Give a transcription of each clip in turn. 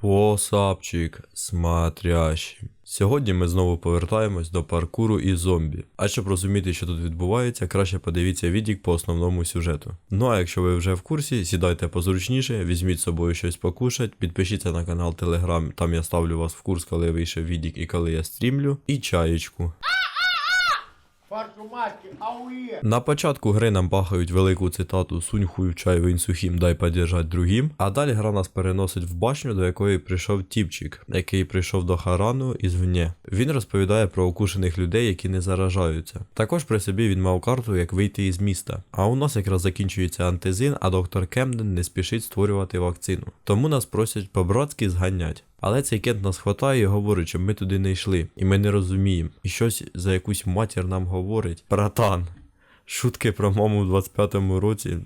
Посапчик смотрящий. Сьогодні ми знову повертаємось до паркуру і зомбі. А щоб розуміти, що тут відбувається, краще подивіться відік по основному сюжету. Ну а якщо ви вже в курсі, сідайте позручніше, візьміть з собою щось покушать, підпишіться на канал Telegram, там я ставлю вас в курс, коли вийшов відік і коли я стрімлю, і чаєчку. На початку гри нам бахають велику цитату Сунь хуй в чай він сухим, дай подержать другим. А далі гра нас переносить в башню, до якої прийшов тіпчик, який прийшов до Харану ізвне. Він розповідає про укушених людей, які не заражаються. Також при собі він мав карту, як вийти із міста. А у нас якраз закінчується антизин, а доктор Кемден не спішить створювати вакцину. Тому нас просять по-братськи зганять. Але цей кент нас хватає і говорить, щоб ми туди не йшли, і ми не розуміємо. І щось за якусь матір нам говорить. Братан, шутки про маму в 25-му році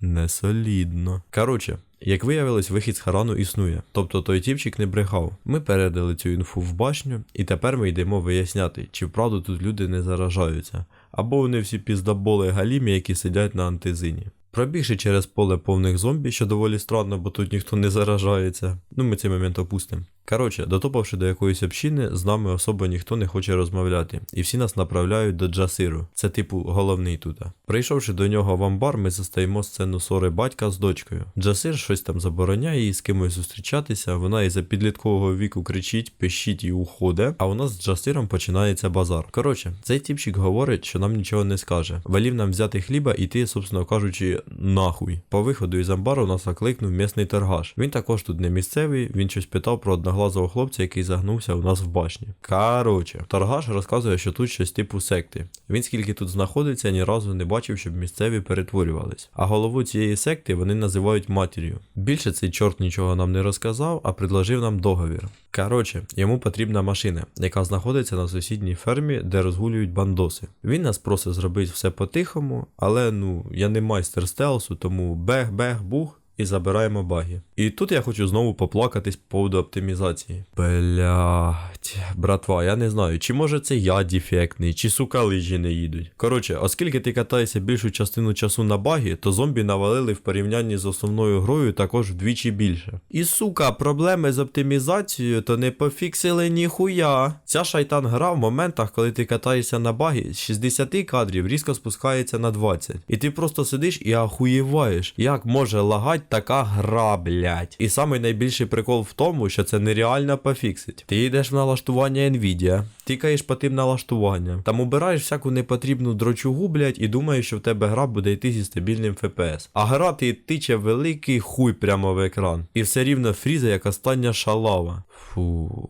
не солідно. Коротше, як виявилось, вихід з Харану існує. Тобто той тіпчик не брехав. Ми передали цю інфу в башню, і тепер ми йдемо виясняти, чи вправду тут люди не заражаються, або вони всі піздаболи галімі, які сидять на антизині. Пробігши через поле повних зомбі, що доволі странно, бо тут ніхто не заражається. Ну ми цей момент опустимо. Коротше, дотопавши до якоїсь общини, з нами особо ніхто не хоче розмовляти, і всі нас направляють до Джасиру. Це типу головний тут. Прийшовши до нього в амбар, ми застаємо сцену ссори батька з дочкою. Джасир щось там забороняє їй з кимось зустрічатися. Вона із-за підліткового віку кричить, пищить і уходить. А у нас з Джасиром починається базар. Коротше, цей тіпчик говорить, що нам нічого не скаже. Велів нам взяти хліба і йти, собственно кажучи, нахуй. По виходу із амбару нас окликнув місний торгаш. Він також тут не місцевий, він щось питав про одноглазого хлопця, який загнувся у нас в башні. Коротше, торгаш розказує, що тут щось типу секти. Він скільки тут знаходиться, ні разу не бачив, щоб місцеві перетворювались. А голову цієї секти вони називають матір'ю. Більше цей чорт нічого нам не розказав, а предложив нам договір. Коротше, йому потрібна машина, яка знаходиться на сусідній фермі, де розгулюють бандоси. Він нас просить зробити все по-тихому, але ну я не майстер стелсу, тому бех-бех-бух. І забираємо баги. І тут я хочу знову поплакатись по поводу оптимізації. Блять, братва, я не знаю, чи може це я дефектний, чи сука лижі не їдуть. Коротше, оскільки ти катаєшся більшу частину часу на багі, то зомбі навалили в порівнянні з основною грою також вдвічі більше. І сука, проблеми з оптимізацією то не пофіксили ніхуя. Ця шайтан гра в моментах, коли ти катаєшся на багі, з 60 кадрів різко спускається на 20. І ти просто сидиш і ахуєваєш, як може лагать така гра, блять. І самий найбільший прикол в тому, що це нереально пофіксить. Ти йдеш в налаштування Nvidia, тикаєш по тим налаштуванням, там убираєш всяку непотрібну дрочугу, блять, і думаєш, що в тебе гра буде йти зі стабільним FPS. А гра ти тиче великий хуй прямо в екран. І все рівно фріза як остання шалава. Фу.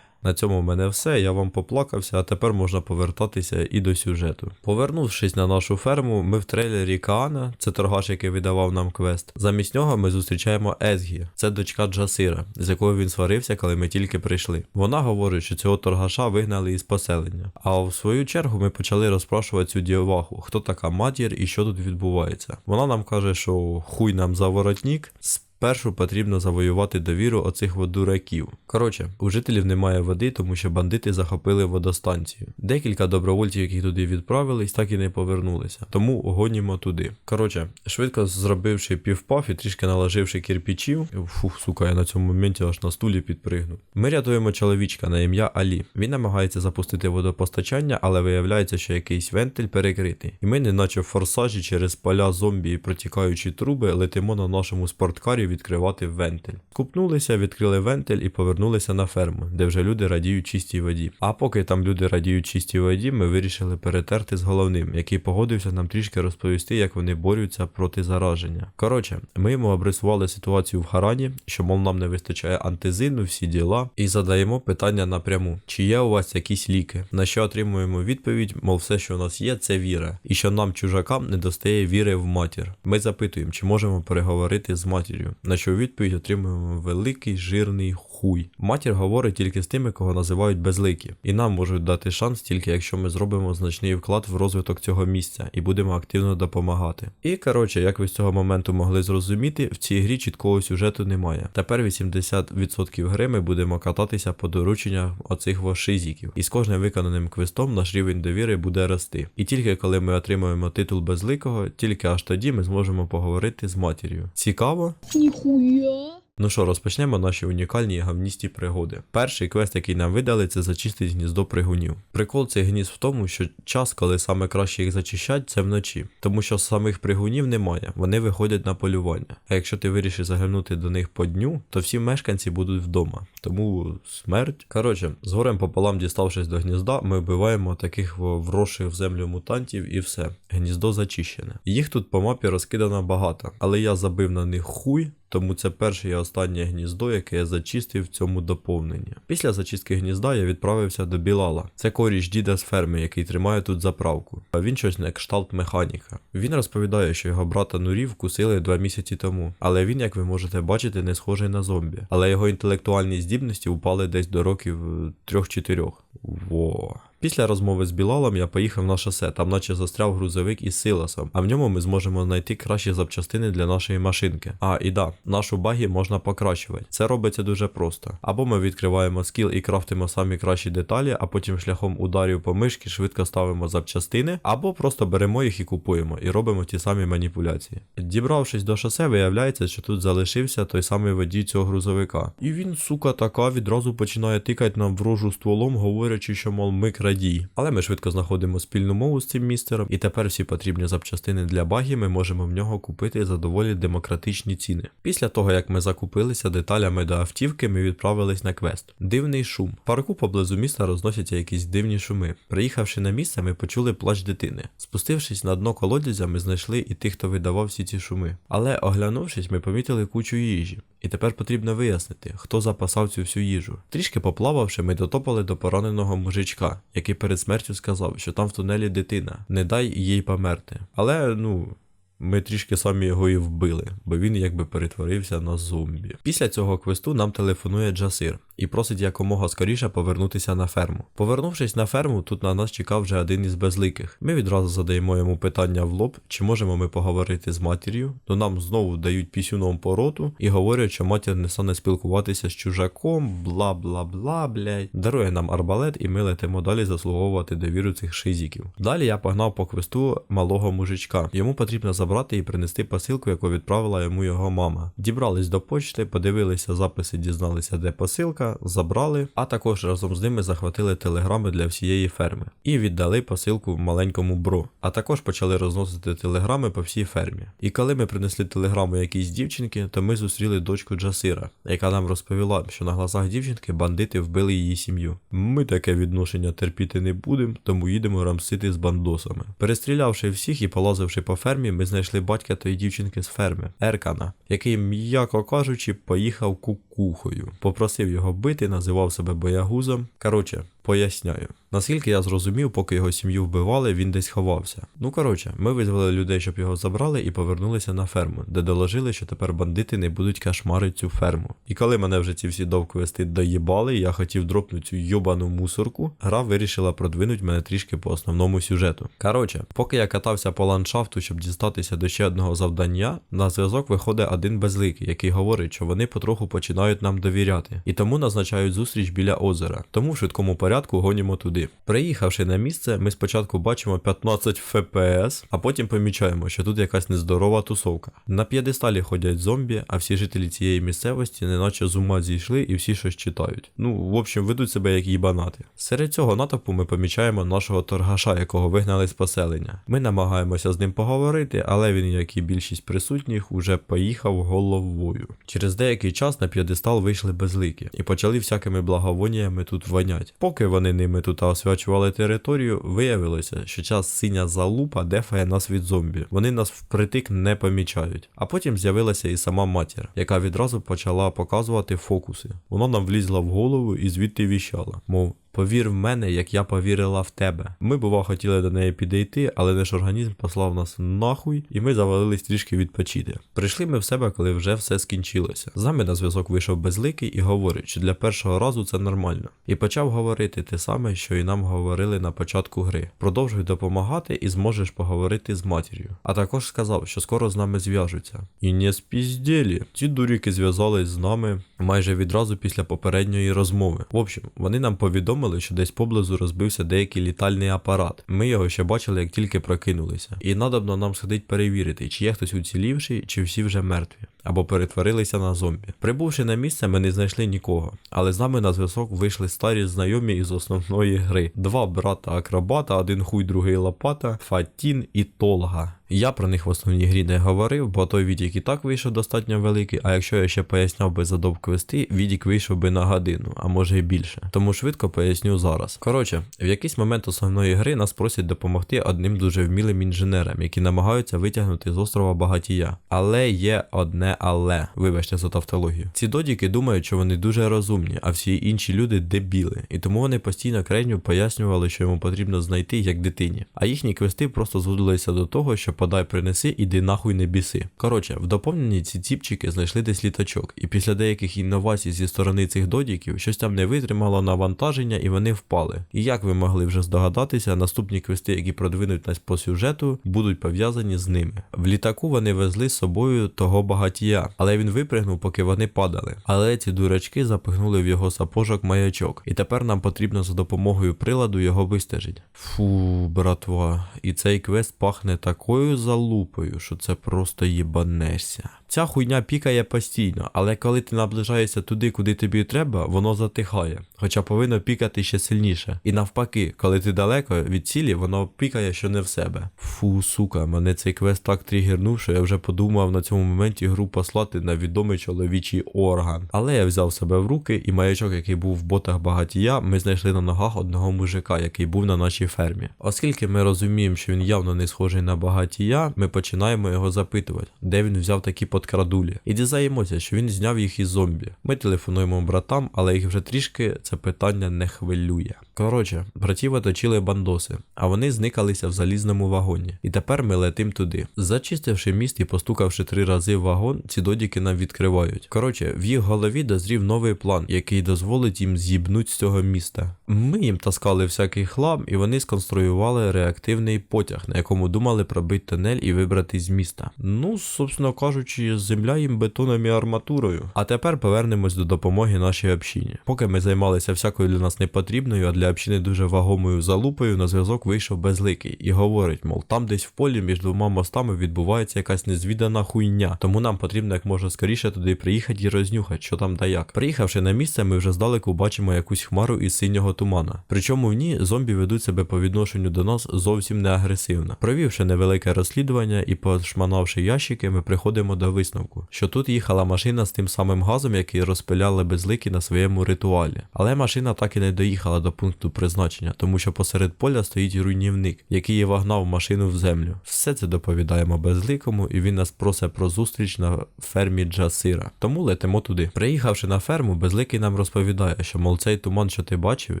На цьому в мене все. Я вам поплакався, а тепер можна повертатися і до сюжету. Повернувшись на нашу ферму, ми в трейлері Каана, це торгаш, який видавав нам квест. Замість нього ми зустрічаємо Езгі, це дочка Джасира, з якою він сварився, коли ми тільки прийшли. Вона говорить, що цього торгаша вигнали із поселення. А в свою чергу ми почали розпрашувати цю дієваху, хто така матір і що тут відбувається. Вона нам каже, що хуй нам за воротник. Спершу потрібно завоювати довіру оцих от дураків. Коротше, у жителів немає води, тому що бандити захопили водостанцію. Декілька добровольців, які туди відправились, так і не повернулися. Тому гонімо туди. Коротше, швидко зробивши півпаф і трішки наложивши кирпичів. Фух, сука, я на цьому моменті аж на стулі підпригнув. Ми рятуємо чоловічка на ім'я Алі. Він намагається запустити водопостачання, але виявляється, що якийсь вентиль перекритий. І ми, неначе в форсажі через поля зомбі і протікаючі труби, летимо на нашому спорткарі відкривати вентиль. Купнулися, відкрили вентиль і повернулися на ферму, де вже люди радіють чистій воді. А поки там люди радіють чистій воді, ми вирішили перетерти з головним, який погодився нам трішки розповісти, як вони борються проти зараження. Коротше, ми йому обрисували ситуацію в Харані, що мов нам не вистачає антизину, всі діла, і задаємо питання напряму: чи є у вас якісь ліки? На що отримуємо відповідь, мов все, що у нас є, це віра, і що нам, чужакам, не достає віри в матір. Ми запитуємо, чи можемо переговорити з матір'ю. На що у відповідь отримуємо великий жирний хуй. Матір говорить тільки з тими, кого називають безликі, і нам можуть дати шанс тільки якщо ми зробимо значний вклад в розвиток цього місця і будемо активно допомагати. І коротше, як ви з цього моменту могли зрозуміти, в цій грі чіткого сюжету немає. Тепер 80% гри ми будемо кататися по дорученнях оцих вошизіків, і з кожним виконаним квестом наш рівень довіри буде рости. І тільки коли ми отримаємо титул безликого, тільки аж тоді ми зможемо поговорити з матір'ю. Цікаво? Нихуя. Ну що, розпочнемо наші унікальні гавністі пригоди. Перший квест, який нам видали, це зачистить гніздо пригунів. Прикол цих гнізд в тому, що час, коли саме краще їх зачищать, це вночі, тому що самих пригунів немає, вони виходять на полювання. А якщо ти вирішиш заглянути до них по дню, то всі мешканці будуть вдома. Тому смерть. Коротше, з горем пополам діставшись до гнізда, ми вбиваємо таких вросших в землю мутантів і все. Гніздо зачищене. Їх тут по мапі розкидано багато, але я забив на них хуй. Тому це перше і останнє гніздо, яке я зачистив в цьому доповненні. Після зачистки гнізда я відправився до Білала. Це коріш діда з ферми, який тримає тут заправку. А він щось на кшталт механіка. Він розповідає, що його брата Нурі вкусили два місяці тому. Але він, як ви можете бачити, не схожий на зомбі. Але його інтелектуальні здібності упали десь до років е, трьох-чотирьох. Во. Після розмови з Білалом я поїхав на шосе, там наче застряв грузовик із силосом, а в ньому ми зможемо знайти кращі запчастини для нашої машинки. А, і да, нашу багі можна покращувати. Це робиться дуже просто. Або ми відкриваємо скіл і крафтимо самі кращі деталі, а потім шляхом ударів по мишки швидко ставимо запчастини, або просто беремо їх і купуємо, і робимо ті самі маніпуляції. Дібравшись до шосе, виявляється, що тут залишився той самий водій цього грузовика. І він, сука, така відразу починає тикати нам в рожу стволом, говорячи, що мол ми крадій. Але ми швидко знаходимо спільну мову з цим містером, і тепер всі потрібні запчастини для багі ми можемо в нього купити за доволі демократичні ціни. Після того, як ми закупилися деталями до автівки, ми відправились на квест. Дивний шум. В парку поблизу міста розносяться якісь дивні шуми. Приїхавши на місце, ми почули плач дитини. Спустившись на дно колодязя, ми знайшли і тих, хто видавав всі ці шуми. Але оглянувшись, ми помітили кучу їжі. І тепер потрібно вияснити, хто запасав цю всю їжу. Трішки поплававши, ми дотопали до пораненого мужичка, який перед смертю сказав, що там в тунелі дитина, не дай їй померти. Але ну. Ми трішки самі його і вбили, бо він якби перетворився на зомбі. Після цього квесту нам телефонує Джасир і просить якомога скоріше повернутися на ферму. Повернувшись на ферму, тут на нас чекав вже один із безликих. Ми відразу задаємо йому питання в лоб, чи можемо ми поговорити з матір'ю, то нам знову дають пісюном по роту і говорять, що матір не стане спілкуватися з чужаком, бла бла бла, блядь. Дарує нам арбалет, і ми летимо далі заслуговувати довіру цих шизіків. Далі я погнав по квесту малого мужичка. Йому потрібно забрати і принести посилку, яку відправила йому його мама. Дібрались до почти, подивилися записи, дізналися, де посилка, забрали, а також разом з ними захватили телеграми для всієї ферми і віддали посилку маленькому бро. А також почали розносити телеграми по всій фермі. І коли ми принесли телеграму якійсь дівчинки, то ми зустріли дочку Джасира, яка нам розповіла, що на глазах дівчинки бандити вбили її сім'ю. Ми таке відношення терпіти не будемо, тому їдемо рамсити з бандосами. Перестрілявши всіх і полазивши по фермі, ми знайшли батька тої дівчинки з ферми, Еркана, який, м'яко кажучи, поїхав кукухою. Попросив його бити, називав себе боягузом. Коротше, поясняю. Наскільки я зрозумів, поки його сім'ю вбивали, він десь ховався. Ну коротше, ми визвали людей, щоб його забрали, і повернулися на ферму, де доложили, що тепер бандити не будуть кошмарити цю ферму. І коли мене вже ці всі довквести доїбали, я хотів дропнути цю йобану мусорку, гра вирішила продвинути мене трішки по основному сюжету. Коротше, поки я катався по ландшафту, щоб дістатися до ще одного завдання, на зв'язок виходить один безликий, який говорить, що вони потроху починають нам довіряти, і тому назначають зустріч біля озера. Тому в швидкому порядку гонімо туди. Приїхавши на місце, ми спочатку бачимо 15 FPS, а потім помічаємо, що тут якась нездорова тусовка. На п'єдесталі ходять зомбі, а всі жителі цієї місцевості неначе з ума зійшли і всі щось читають. Ну, в общем, ведуть себе як їбанати. Серед цього натовпу ми помічаємо нашого торгаша, якого вигнали з поселення. Ми намагаємося з ним поговорити, але він, як і більшість присутніх, уже поїхав головою. Через деякий час на п'єдестал вийшли безлики і почали всякими благовоннями тут вонять. Поки вони ними тут освячували територію, виявилося, що час синя залупа дефає нас від зомбі. Вони нас впритик не помічають. А потім з'явилася і сама матір, яка відразу почала показувати фокуси. Вона нам влізла в голову і звідти віщала, мов. Повір в мене, як я повірила в тебе. Ми, бува, хотіли до неї підійти, але наш організм послав нас нахуй, і ми завалились трішки відпочити. Прийшли ми в себе, коли вже все скінчилося. З нами на зв'язок вийшов безликий і говорить, що для першого разу це нормально. І почав говорити те саме, що і нам говорили на початку гри. Продовжуй допомагати і зможеш поговорити з матір'ю. А також сказав, що скоро з нами зв'яжуться. І не спіздєлі. Ці дуріки зв'язались з нами майже відразу після попередньої розмови. В общем, вони нам повідомили. Подумали, що десь поблизу розбився деякий літальний апарат. Ми його ще бачили, як тільки прокинулися. І надобно нам сходить перевірити, чи є хтось уцілівший, чи всі вже мертві, або перетворилися на зомбі. Прибувши на місце, ми не знайшли нікого, але з нами на зв'язок вийшли старі знайомі із основної гри: два брата акробата, один хуй, другий лопата, Фатін і Толга. Я про них в основній грі не говорив, бо той відік і так вийшов достатньо великий, а якщо я ще поясняв би задов квести, відік вийшов би на годину, а може і більше. Тому швидко поясню зараз. Коротше, в якийсь момент основної гри нас просять допомогти одним дуже вмілим інженерам, які намагаються витягнути з острова багатія. Але є одне але, вибачте за тавтологію. Ці додіки думають, що вони дуже розумні, а всі інші люди дебіли, і тому вони постійно крайню пояснювали, що йому потрібно знайти як дитині. А їхні квести просто зводилися до того, що подай принеси, іди нахуй не біси. Коротше, в доповненні ці ціпчики знайшли десь літачок, і після деяких інновацій зі сторони цих додіків щось там не витримало навантаження і вони впали. І як ви могли вже здогадатися, наступні квести, які продвинуть нас по сюжету, будуть пов'язані з ними. В літаку вони везли з собою того багатія, але він випригнув, поки вони падали. Але ці дурачки запихнули в його сапожок маячок, і тепер нам потрібно за допомогою приладу його вистежити. Фу, братва, і цей квест пахне такою залупою, що це просто їбанешся. Ця хуйня пікає постійно, але коли ти наближаєшся туди, куди тобі треба, воно затихає, хоча повинно пікати ще сильніше. І навпаки, коли ти далеко від цілі, воно пікає, що не в себе. Фу, сука, мене цей квест так тригернув, що я вже подумав на цьому моменті гру послати на відомий чоловічий орган. Але я взяв себе в руки, і маячок, який був в ботах багатія, ми знайшли на ногах одного мужика, який був на нашій фермі. Оскільки ми розуміємо, що він явно не схожий на багатія, ми починаємо його запитувати, де він взяв такі подкрадулі. І дізнаємося, що він зняв їх із зомбі. Ми телефонуємо братам, але їх вже трішки це питання не хвилює. Коротше, братів оточили бандоси, а вони зникалися в залізному вагоні. І тепер ми летим туди. Зачистивши міст і постукавши три рази в вагон, ці додіки нам відкривають. Коротше, в їх голові дозрів новий план, який дозволить їм з'їбнуть з цього міста. Ми їм таскали всякий хлам, і вони сконструювали реактивний потяг, на якому думали пробити тунель і вибрати з міста. Ну, собственно кажучи, земля їм бетоном і арматурою. А тепер повернемось до допомоги нашій общині. Поки ми займалися всякою для нас непотрібною, а для общини дуже вагомою залупою, на зв'язок вийшов безликий і говорить, мов там десь в полі між двома мостами відбувається якась незвідана хуйня, тому нам потрібно як можна скоріше туди приїхати і рознюхати, що там да як. Приїхавши на місце, ми вже здалеку бачимо якусь хмару із синього тумана. Причому в ній зомбі ведуть себе по відношенню до нас зовсім не агресивно. Провівши невелике розслідування і пошманавши ящики, ми приходимо до висновку, що тут їхала машина з тим самим газом, який розпиляли безлики на своєму ритуалі. Але машина так і не доїхала до пункту призначення, тому що посеред поля стоїть руйнівник, який вагнав машину в землю. Все це доповідаємо безликому, і він нас просить про зустріч на фермі Джасира. Тому летимо туди. Приїхавши на ферму, безликий нам розповідає, що мол цей туман, що ти бачив,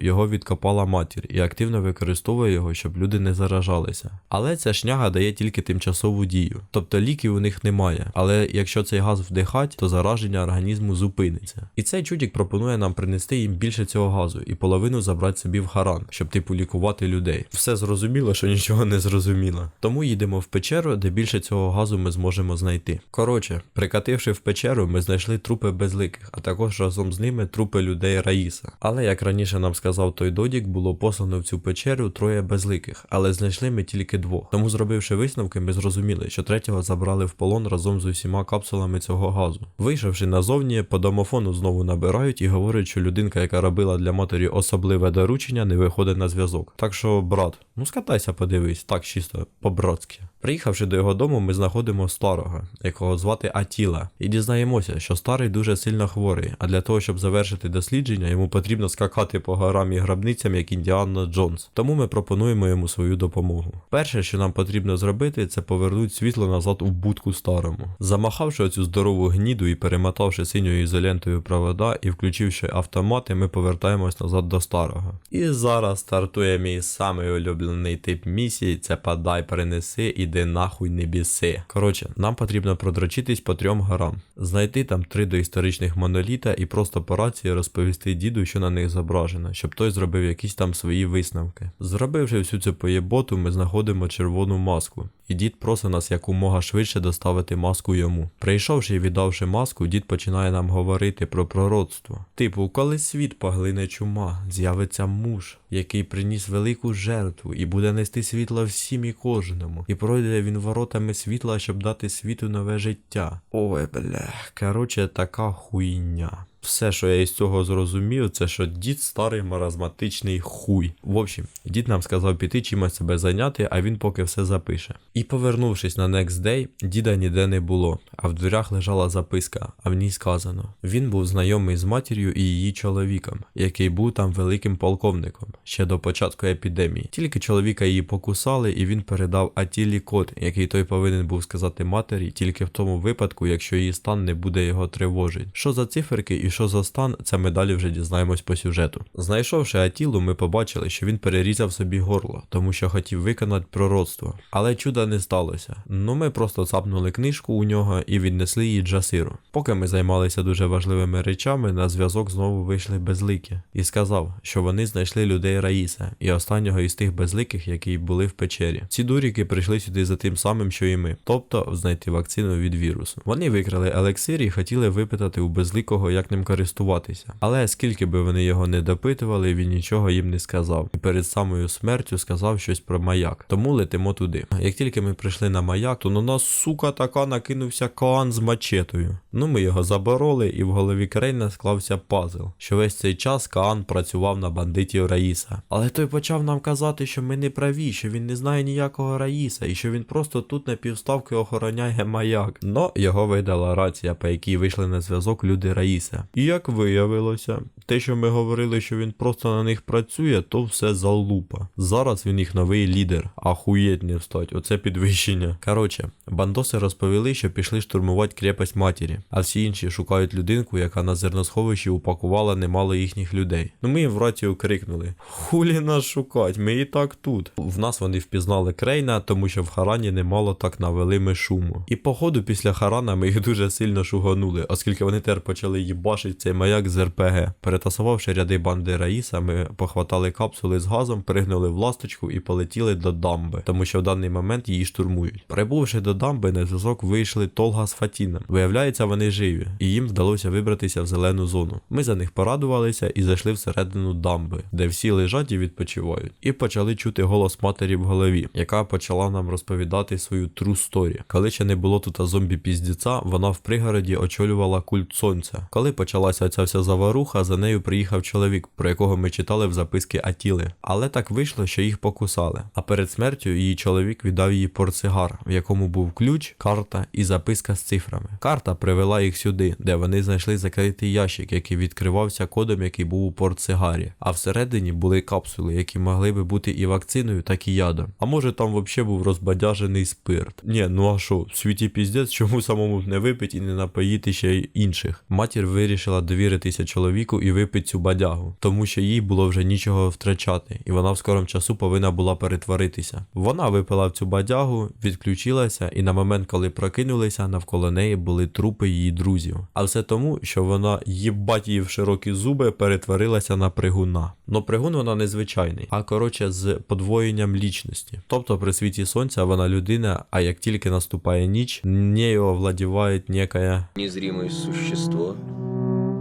його відкопала матір і активно використовує його, щоб люди не заражалися. Але ця шняга дає тільки тимчасову дію, тобто ліків у них немає. Але якщо цей газ вдихать, то зараження організму зупиниться. І цей чудік пропонує нам принести їм більше цього газу і половину забрати собі в харан, щоб типу лікувати людей. Все зрозуміло, що нічого не зрозуміло. Тому їдемо в печеру, де більше цього газу ми зможемо знайти. Коротше, прикативши в печеру, ми знайшли трупи безликих, а також разом з ними трупи людей Раїса. Але як раніше нам сказав той додік, було послано в цю печеру троє безликих, але знайшли ми тільки двох. Тому, зробивши висновки, ми зрозуміли, що третього забрали в полон разом з усіма капсулами цього газу. Вийшовши назовні, по домофону знову набирають і говорять, що людинка, яка робила для матері особливе доручення, не виходить на зв'язок. Так що, брат, ну скатайся, подивись, так чисто по-братськи. Приїхавши до його дому, ми знаходимо старого, якого звати Атіла, і дізнаємося, що старий дуже сильно хворий, а для того, щоб завершити дослідження, йому потрібно скакати по горам і гробницям, як Індіана Джонс. Тому ми пропонуємо йому свою допомогу. Перше, що нам потрібно зробити, це повернути світло назад у будку старому. Замахавши оцю здорову гніду і перемотавши синьою ізолентою провода і включивши автомати, ми повертаємось назад до старого. І зараз стартує мій самий улюблений тип місії: це подай, перенеси, іди нахуй не біси. Коротше, нам потрібно продрочитись по трьом горам, знайти там три доісторичних моноліта і просто по рації розповісти діду, що на них зображено, щоб той зробив якісь там свої висновки. Зробивши всю цю поєботу, ми знаходимо червону маску. і дід просить нас якомога швидше доставити маску йому. Прийшовши і віддавши маску, дід починає нам говорити про пророцтво. Типу, коли світ поглине чума, з'явиться муж, який приніс велику жертву і буде нести світло всім і кожному, і пройде він воротами світла, щоб дати світу нове життя. Ой, бля, короче, така хуйня. Все, що я із цього зрозумів, це що дід старий маразматичний хуй. В общем, дід нам сказав піти чимось себе зайняти, а він поки все запише. І повернувшись на next day, діда ніде не було, а в дверях лежала записка, а в ній сказано: він був знайомий з матір'ю і її чоловіком, який був там великим полковником ще до початку епідемії. Тільки чоловіка її покусали, і він передав Атілі код, який той повинен був сказати матері, тільки в тому випадку, якщо її стан не буде його тривожить. Що за циферки і що за стан, це ми далі вже дізнаємось по сюжету. Знайшовши Атілу, ми побачили, що він перерізав собі горло, тому що хотів виконати пророцтво. Але чуда не сталося. Ну ми просто цапнули книжку у нього і віднесли її Джасиру. Поки ми займалися дуже важливими речами, на зв'язок знову вийшли безликі і сказав, що вони знайшли людей Раїса і останнього із тих безликих, які були в печері. Ці дуріки прийшли сюди за тим самим, що і ми, тобто знайти вакцину від вірусу. Вони викрали елексир і хотіли випитати у безликого, як ним користуватися. Але скільки би вони його не допитували, він нічого їм не сказав. І перед самою смертю сказав щось про маяк. Тому летимо туди. Як тільки ми прийшли на маяк, то на нас сука така накинувся Каан з мачетою. Ну ми його забороли, і в голові Крейна склався пазл, що весь цей час Каан працював на бандитів Раїса. Але той почав нам казати, що ми не праві, що він не знає ніякого Раїса, і що він просто тут на півставки охороняє маяк. Но його видала рація, по якій вийшли на зв'язок люди Раїса. І як виявилося, те, що ми говорили, що він просто на них працює, то все залупа. Зараз він їх новий лідер. Ахуєть не встать, оце підвищення. Коротше, бандоси розповіли, що пішли штурмувати крепость матері, а всі інші шукають людинку, яка на зерносховищі упакувала немало їхніх людей. Ну ми їм в рацію крикнули: Хулі нас шукать, ми і так тут. В нас вони впізнали Крейна, тому що в Харані немало так навели ми шуму. І походу після Харана ми їх дуже сильно шуганули, оскільки вони тепер почали їбашити цей маяк з РПГ. Перетасувавши ряди банди Раїса, ми похватали капсули з газом, пригнули в ласточку і полетіли до дамби, тому що в даний момент її штурмують. Прибувши до дамби, на зв'язок вийшли Толга з Фатіном. Виявляється, вони живі, і їм вдалося вибратися в зелену зону. Ми за них порадувалися і зайшли всередину дамби, де всі лежать і відпочивають. І почали чути голос матері в голові, яка почала нам розповідати свою true. Коли ще не було тут зомбі піздіця, вона в пригороді очолювала культ сонця. Коли почалася ця вся заваруха, за нею приїхав чоловік, про якого ми читали в записки Атіли. Але так вийшло, що їх покусали. А перед смертю її чоловік віддав їй портсигар, в якому був ключ, карта і записка з цифрами. Карта привела їх сюди, де вони знайшли закритий ящик, який відкривався кодом, який був у портсигарі. А всередині були капсули, які могли би бути і вакциною, так і ядом. А може там взагалі був розбадяжений спирт. Ні, ну а що, в світі піздець, чому самому не випити і не напоїти ще й інших? Матір вирішила довіритися чоловіку і випити цю бадягу, тому що їй було вже нічого втрачати, і вона в скорому часу повинна була перетворитися. Вона випила в цю бадягу, відключилася, і на момент, коли прокинулися, навколо неї були трупи її друзів. А все тому, що вона їбать її в широкі зуби перетворилася на пригуна. Но пригун вона незвичайний, а коротше з подвоєнням лічності. Тобто при світі сонця вона людина, а як тільки наступає ніч, нею овладіває некая незримое существо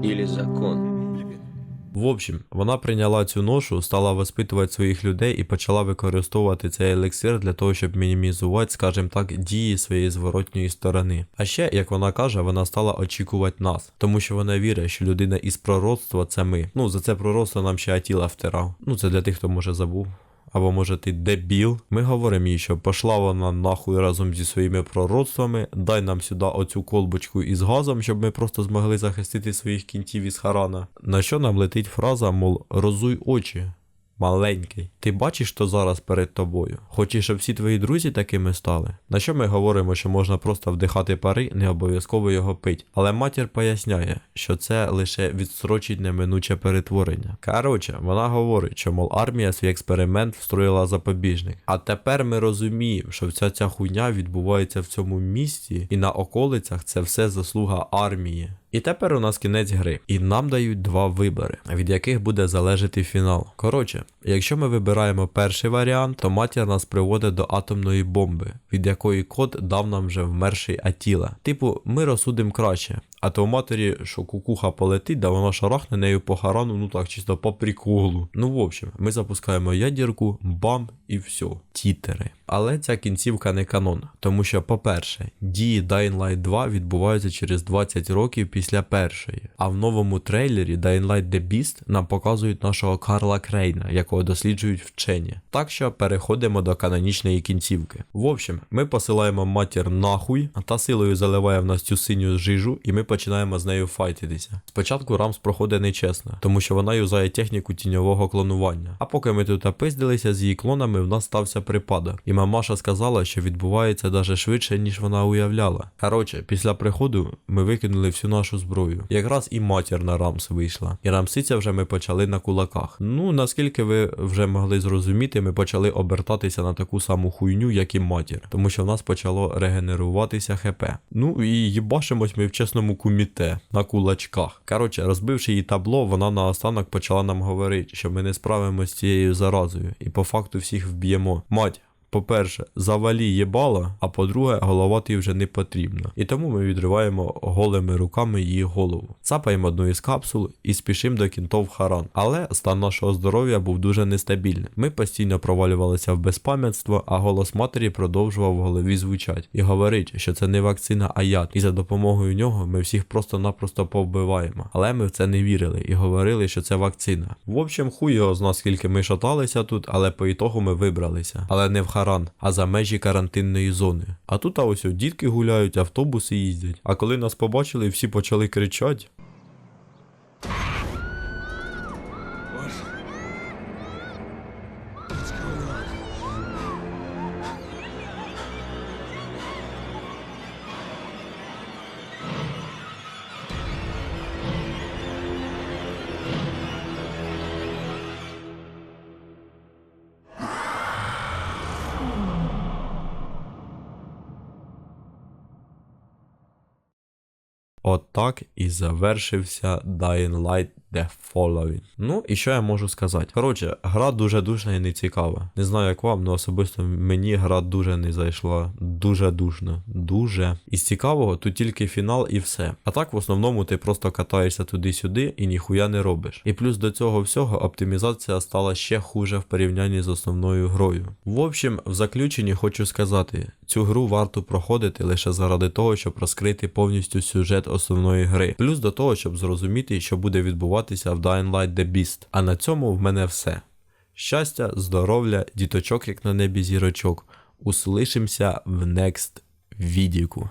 или закон. В общем, вона прийняла цю ношу, стала воспитувати своїх людей і почала використовувати цей елексир для того, щоб мінімізувати, скажімо так, дії своєї зворотньої сторони. А ще, як вона каже, вона стала очікувати нас, тому що вона вірить, що людина із пророцтва це ми. Ну за це пророцтво нам ще Атіла втирав. Ну це для тих, хто може забув. Або може ти дебіл. Ми говоримо їй, що пошла вона нахуй разом зі своїми пророцтвами, дай нам сюди оцю колбочку із газом, щоб ми просто змогли захистити своїх кінців із Харана. На що нам летить фраза, мол, розуй очі. Маленький, ти бачиш, що зараз перед тобою? Хочеш, щоб всі твої друзі такими стали? На що ми говоримо, що можна просто вдихати пари, не обов'язково його пить. Але матір поясняє, що це лише відстрочить неминуче перетворення. Коротше, вона говорить, що мол армія свій експеримент встроїла запобіжник. А тепер ми розуміємо, що вся ця хуйня відбувається в цьому місті, і на околицях це все заслуга армії. І тепер у нас кінець гри, і нам дають два вибори, від яких буде залежати фінал. Коротше, Якщо ми вибираємо перший варіант, то матір нас приводить до атомної бомби, від якої код дав нам вже вмерший Атіла. Типу, ми розсудимо краще. А то у матері, що кукуха полетить, да вона шарахне нею по харану, ну так, чисто по приколу. Ну, в общем, ми запускаємо ядірку, бам і все. Тітери. Але ця кінцівка не канон, тому що, по-перше, дії Dying Light 2 відбуваються через 20 років після першої. А в новому трейлері Dying Light The Beast нам показують нашого Карла Крейна, якого досліджують вчені. Так що переходимо до канонічної кінцівки. В общем, ми посилаємо матір нахуй, та силою заливає в нас цю синю жижу, і ми починаємо з нею файтитися. Спочатку Рамс проходить нечесно, тому що вона юзає техніку тіньового клонування. А поки ми тут опиздилися з її клонами, в нас стався припадок. І мамаша сказала, що відбувається даже швидше, ніж вона уявляла. Коротше, після приходу ми викинули всю нашу зброю. Якраз і матір на Рамс вийшла. І рамситься вже ми почали на кулаках. Ну, наскільки ви вже могли зрозуміти, ми почали обертатися на таку саму хуйню, як і матір, тому що в нас почало регенеруватися ХП. Ну і їбашимось ми в чесному куміте на кулачках. Коротше, розбивши її табло, вона наостанок почала нам говорити, що ми не справимося з цією заразою, і по факту всіх вб'ємо. Мать. По-перше, завалі єбала, а по-друге, голова тобі вже не потрібна. І тому ми відриваємо голими руками її голову. Цапаємо одну із капсул і спішимо до кінтов Харан. Але стан нашого здоров'я був дуже нестабільний. Ми постійно провалювалися в безпам'ятство, а голос матері продовжував в голові звучати і говорить, що це не вакцина, а яд. І за допомогою нього ми всіх просто-напросто повбиваємо. Але ми в це не вірили і говорили, що це вакцина. В общем, хуй його зна, скільки ми шаталися тут, але по ітогу ми вибралися. Але не в Харан, а за межі карантинної зони. А тут а ось дітки гуляють, автобуси їздять. А коли нас побачили, всі почали кричати. Отак і завершився Dying Light The Following. Ну і що я можу сказати? Коротше, гра дуже душна і не цікава. Не знаю як вам, але особисто мені гра дуже не зайшла. Дуже душно. Дуже. Із цікавого тут тільки фінал і все. А так в основному ти просто катаєшся туди-сюди і ніхуя не робиш. І плюс до цього всього оптимізація стала ще хуже в порівнянні з основною грою. В общем, в заключенні хочу сказати, цю гру варто проходити лише заради того, щоб розкрити повністю сюжет основної гри. Плюс до того, щоб зрозуміти, що буде відбуватися в Dying Light The Beast. А на цьому в мене все. Щастя, здоров'я, діточок, як на небі зірочок. Услишимся в next відіку.